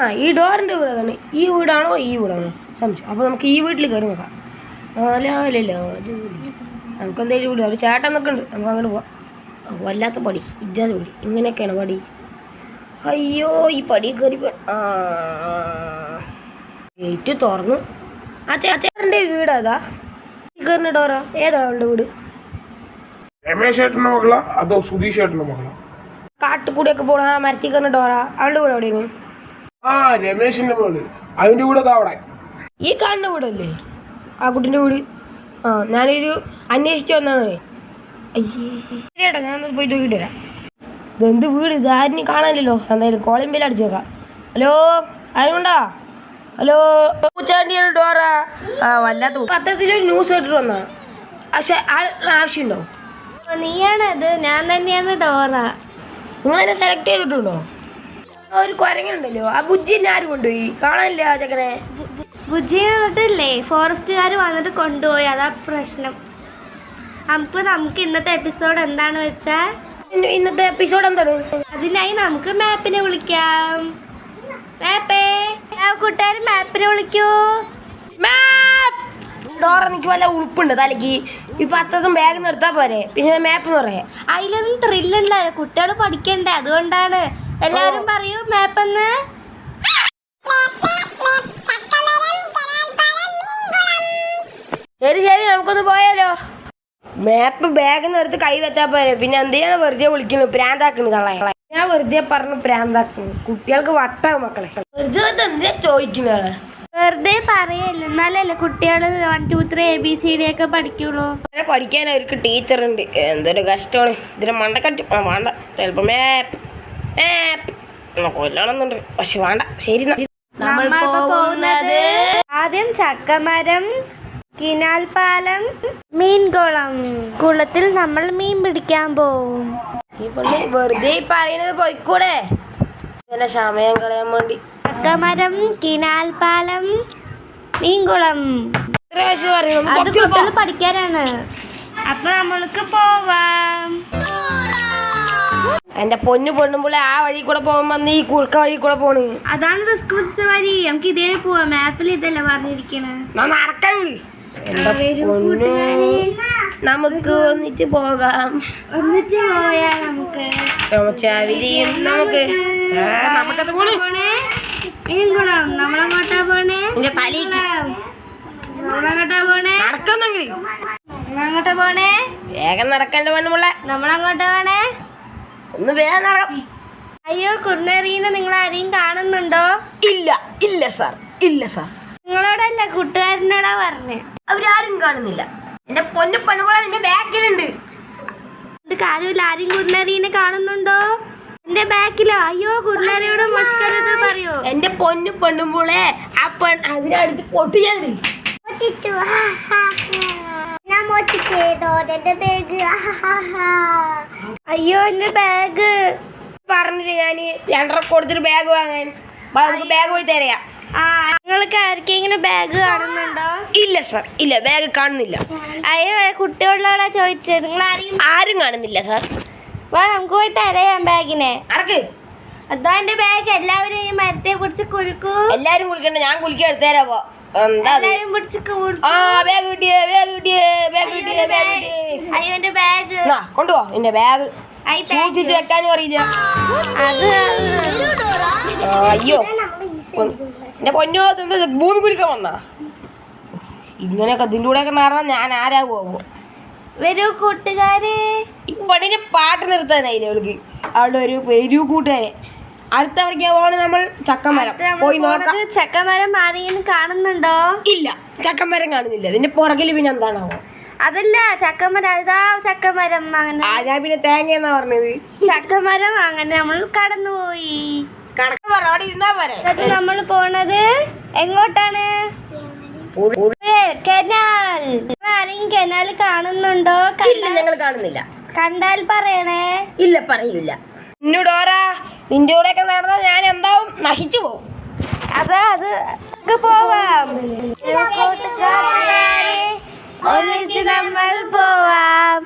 ആ ഈ ഡോറിന്റെ വീട് അതാണ് ഈ വീടാണോ ഈ വീടാണോ? സംശയം. അപ്പോൾ നമുക്ക് ഈ വീട്ടിൽ കയറി നോക്കാം. ആലാലല്ലോ നമുക്ക് എന്തെങ്കിലും വീട് ഒരു ചേട്ടൻ ഉണ്ട്. നമുക്ക് അങ്ങോട്ട് പോവാം. വല്ലാത്ത പടി. ഇജാതി പടി. ഇങ്ങനെയൊക്കെയാണ് പടി. അയ്യോ ഈ പടി കയറി ഗേറ്റ് തുറന്നു. ആ ചേട്ടന്റെ വീട് അതാ കയറിന് ഡോറാ. ഏതാ അവളുടെ വീട്? രമേശ് ഏട്ടന്റെ മകളാ? അതോ സുധീഷ് ഏട്ടന്റെ മകളാ? കാട്ടുകൂടിയൊക്കെ പോണ ആ മരത്തിൽ കയറിന് ഡോറാ. അവളുടെ വീട് എവിടെയാണ്? ആ രമേശിന്റെ മോൾ. അതിന്റെ കൂടെ ദാ അവിടെ. ഈ കാണുന്ന വീടല്ലേ? ആ കുട്ടിന്റെ വീട്. ആ ഞാനൊരു അന്വേഷിച്ച് വന്നാണ്. ചേട്ടാ ഞാൻ പോയി നോക്കിയിട്ട് വരാം. ഇതെന്ത് വീട്? ഇത് ആരും കാണാനില്ലല്ലോ. എന്തായാലും കോളിംഗ് ബെല്ല് അടിച്ചു വെക്കാം. ഹലോ ആരുണ്ടാ ഹലോ പൂച്ചാണ്ടിയാണ് ഡോറ ആ. വല്ലാത്ത പത്രത്തിലൊരു ന്യൂസ് കേട്ടിട്ട് വന്നാ. പക്ഷെ ആവശ്യമുണ്ടോ? നീയാണത്. ഞാൻ തന്നെയാണ് ഡോറ നിങ്ങൾ എന്നെ സെലക്ട് ചെയ്തിട്ടുണ്ടോ? ഒരു കുരങ്ങുണ്ടല്ലോ ആ ബുജ്ജിനെ ആര് കൊണ്ടുപോയി? കാണാനില്ല ആ ചെക്കനെ? ബുജ്ജി വന്നിട്ടില്ലേ? ഫോറസ്റ്റുകാർ വന്നിട്ട് കൊണ്ടുപോയി. അതാ പ്രശ്നം. നമുക്ക് നമുക്ക് ഇന്നത്തെ എപ്പിസോഡ് എന്താണ് വെച്ചാ? ഇന്നത്തെ എപ്പിസോഡ് എന്താണ്? അതിനായി നമുക്ക് മാപ്പിനെ വിളിക്കാം. മാപ്പേ കൂട്ടുകാർ മാപ്പിനെ വിളിക്കൂ. എനിക്ക് വല്ല ഉളുപ്പുണ്ട് തലക്ക് ഇപ്പൊ അത്രത്തും ബാഗ് നിർത്താ പോരെ. പിന്നെ മാപ്പ് പറയാം. അതിലൊന്നും ത്രില്ലുണ്ടല്ലോ കുട്ടികൾ പഠിക്കണ്ടേ? അതുകൊണ്ടാണ് എല്ലാവരും പറയൂ മാപ്പ് എന്ന് ശരി ശരി നമുക്കൊന്ന് പോയാലോ. മാപ്പ് ബാഗ് എടുത്ത് കൈ വെച്ചാൽ പോരെ. പിന്നെ എന്തിനാണ് വെറുതെ വിളിക്കുന്നത് പ്രാന്താക്കുന്നു കളയ ഞാൻ വെറുതെ പറഞ്ഞു പ്രാന്താക്കുന്നു കുട്ടികൾക്ക് വട്ടാവും മക്കളെ. വെറുതെ വെറുതെ എന്തിനാ ചോദിക്കുന്നത് വെറുതെ പറയല്ല. എന്നാലല്ലേ കുട്ടികൾ one two three A B C D ഒക്കെ പഠിക്കുള്ളൂ. പഠിക്കാൻ അവർക്ക് ടീച്ചർ ഉണ്ട്. എന്തൊരു കഷ്ടമാണ്. ഇതിന് മണ്ടക്കട്ടി ആ വേണ്ട. ചിലപ്പോ മാപ്പ് മാപ്പ് കൊല്ലണമെന്നുണ്ട്. പക്ഷെ വേണ്ട ശരി നമ്മൾ പോകുന്നത് ആദ്യം ചക്കമരം കിനാൽ പാലം മീൻകുളം. കുളത്തിൽ നമ്മൾ മീൻ പിടിക്കാൻ പോവും. ഈ വെറുതെ ഈ പറയുന്നത് പോയിക്കൂടെ? ഇങ്ങനെ സമയം കളയാൻ വേണ്ടി. ചക്കമരം കിനാൽ പാലം മീൻകുളം അത് കുട്ടികൾ പഠിക്കാനാണ്. അപ്പൊ നമ്മൾക്ക് പോവാം. എന്റെ പൊന്നു പെണ്ണുമ്പോൾ ആ വഴി കൂടെ പോകുമ്പോ നീ കുറുക്ക വഴി കൂടെ പോണ്. അതാണ് റിസ്ക് പിടിച്ച വരി നമുക്ക് ഇതേ പോവാ. മാപ്പിൽ ഇതല്ലേ പറഞ്ഞിരിക്കണേ. നമുക്ക് ഒന്നിച്ച് പോകാം. ഒന്നിച്ച് പോയാ നമുക്ക്. നമുക്ക് നമുക്കത് പോണ്? നമ്മളങ്ങോട്ടാ പോണേ? നമ്മളെങ്ങോട്ടാ പോണേ? നടക്കുന്നെങ്കിൽ നമ്മളെങ്ങോട്ടാ പോണേ? വേഗം നടക്കണ്ട പെണ്ണുമുള്ള നമ്മളങ്ങോട്ടാ ഒന്ന് വേഗം നടക്കാം അയ്യോ കുർണറീനെ നിങ്ങൾ ആരെയും കാണുന്നുണ്ടോ? ഇല്ല ഇല്ല സാർ ഇല്ല സാർ. നിങ്ങളോടല്ല കൂട്ടുകാരനോടാ പറഞ്ഞേ. അവരാരും കാണുന്നില്ല. എന്റെ പൊന്നു പെണ്ണുങ്ങളെ നിന്റെ ബാക്കിലുണ്ട്. ഇത് കാര്യമില്ല ആരും കുർണറീനെ കാണുന്നുണ്ടോ? എന്റെ ബാക്കിലോ? അയ്യോ കുർണറിയോട് മുഷ്കരത് പറയോ? എന്റെ പൊന്നു പെണ്ണുമ്പോളെ ആ പെൺ അതിനടുത്ത് പൊട്ടിയാണ് അയ്യോ എന്റെ ബാഗ് പറഞ്ഞില്ല ഞാൻ രണ്ടര കൊടുത്തിട്ട് ബാഗ് വാങ്ങാൻ. നമുക്ക് ബാഗ് പോയി തരാം. ആ നിങ്ങൾക്ക് ആർക്കെങ്കിലും ബാഗ് കാണുന്നുണ്ടോ? ഇല്ല സാർ ഇല്ല ബാഗ് കാണുന്നില്ല. അയ്യോ കുട്ടികളോടാ ചോദിച്ചത് നിങ്ങൾ ആരെയും ആരും കാണുന്നില്ല സാർ വാ നമുക്ക് പോയി തരാം ബാഗിനെ അടക്ക് അതാ എന്റെ ബാഗ് എല്ലാവരും ഈ മരത്തെ പിടിച്ച് കുലുക്കൂ. എല്ലാരും കുളിക്കണ്ട ഞാൻ കുളിക്കാൻ എടുത്തേരാ പോ. എന്താ? എല്ലാരും പിടിച്ച്. ആ ബാഗ് കിട്ടിയേ ബാഗ് കിട്ടിയേ. കൊണ്ടുപോ നിന്റെ ബാഗ് സൂക്ഷിച്ച് വെക്കാനും അറിയില്ല. അയ്യോ. എന്റെ പൊന്നോ ഭൂമി കുലിക്കാൻ വന്നാ. ഇങ്ങനെയൊക്കെ ഇതിന്റെ ഒക്കെ നടന്നാൽ ഞാൻ ആരാ പോകും വരൂ കൂട്ടുകാരെ. പണിന് പാട്ട് നിർത്താനായില്ലേ അവൾക്ക്? അവളുടെ ഒരു വരൂ കൂട്ടുകാരെ. അടുത്ത അവിടേക്ക് പോകണ നമ്മൾ? ചക്കമരം. പോയി നോക്കാം. ചക്കമരം ആരെങ്കിലും കാണുന്നുണ്ടോ? ഇല്ല ചക്കമരം കാണുന്നില്ല. ഇതിന്റെ പുറകിൽ പിന്നെ എന്താണാവോ? അതല്ല ചക്കമരം. അതാ ചക്കമരം അങ്ങനെ. ആ ഞാൻ പിന്നെ തേങ്ങ എന്നാ പറഞ്ഞത്? ചക്കമരം അങ്ങനെ നമ്മൾ കടന്നുപോയി എന്നിട്ട് നമ്മൾ പോണത് എങ്ങോട്ടാണ്? കനാൽ. ആരെയും കനാൽ കാണുന്നുണ്ടോ? ഇല്ല ഞങ്ങൾ കാണുന്നില്ല. കണ്ടാൽ പറയണേ. ഇല്ല പറയില്ല എന്നോടോരാ നിന്റെ കൂടെ ഒക്കെ നടന്നാ ഞാൻ എന്താവും? നശിച്ചു പോവും. അതാ അത് പോവാം. ഒന്നിച്ച് നമ്മൾ പോവാം.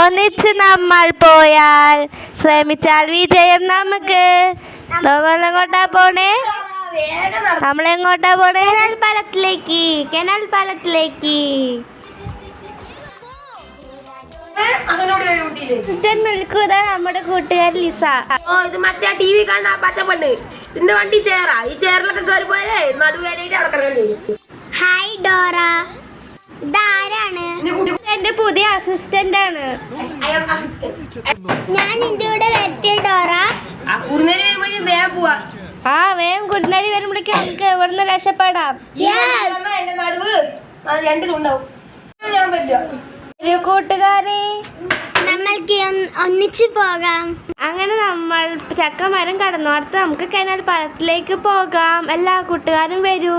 ഒന്നിച്ച് നമ്മൾ പോയാൽ ശ്രമിച്ചാൽ വിജയം നമുക്ക്. നമ്മൾ എങ്ങോട്ടാ പോണേ? നമ്മളെങ്ങോട്ടാ പോണേ? കനൽ പാലത്തിലേക്ക് കനൽ പാലത്തിലേക്ക്. നിൽക്കുക നമ്മുടെ കൂട്ടുകാരി ലിസ. ഓ ഇത് മറ്റേ ടി വി കാണുന്ന പച്ച പെണ്ണ് ഇതിന്റെ വണ്ടി ചേറാ. ഈ ചേറിലൊക്കെ കയറി പോയാലേ നടുവേലയിട്ട് അവിടെ ഹായ് ഡോറ. പുതിയ അസിസ്റ്റന്റ് ആണ്. ഞാൻ നിന്റെ കൂടെ ഡോറ. ആ വേഗം പോവാ. ആ വേഗം കുരുന്നാരി വരുമ്പോഴേക്കും നമുക്ക് ഇവിടുന്ന് രക്ഷപ്പെടാം. ഒരു കൂട്ടുകാരെ. നമ്മൾക്ക് ഒന്നിച്ചു പോകാം. അങ്ങനെ നമ്മൾ ചക്കമരം കടന്നു അടുത്ത് നമുക്ക് കനാൽ പാലത്തിലേക്ക് പോകാം. എല്ലാ കൂട്ടുകാരും വരൂ.